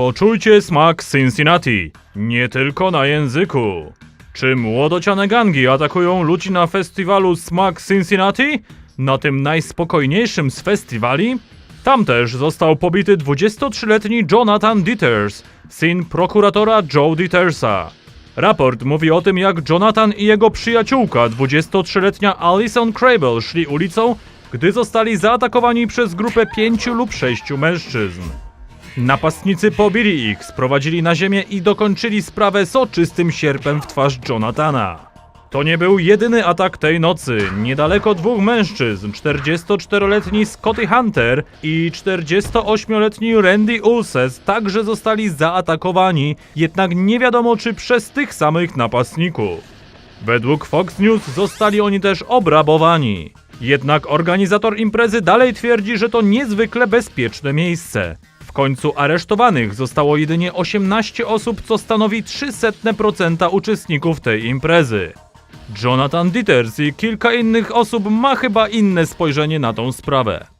Poczujcie smak Cincinnati, nie tylko na języku. Czy młodociane gangi atakują ludzi na festiwalu Smak Cincinnati? Na tym najspokojniejszym z festiwali? Tam też został pobity 23-letni Jonathan Dieters, syn prokuratora Joe Dietersa. Raport mówi o tym, jak Jonathan i jego przyjaciółka, 23-letnia Alison Crable, szli ulicą, gdy zostali zaatakowani przez grupę pięciu lub sześciu mężczyzn. Napastnicy pobili ich, sprowadzili na ziemię i dokończyli sprawę soczystym sierpem w twarz Jonathana. To nie był jedyny atak tej nocy. Niedaleko dwóch mężczyzn, 44-letni Scotty Hunter i 48-letni Randy Ulses, także zostali zaatakowani, jednak nie wiadomo czy przez tych samych napastników. Według Fox News zostali oni też obrabowani. Jednak organizator imprezy dalej twierdzi, że to niezwykle bezpieczne miejsce. W końcu aresztowanych zostało jedynie 18 osób, co stanowi 0,03% uczestników tej imprezy. Jonathan Dieters i kilka innych osób ma chyba inne spojrzenie na tą sprawę.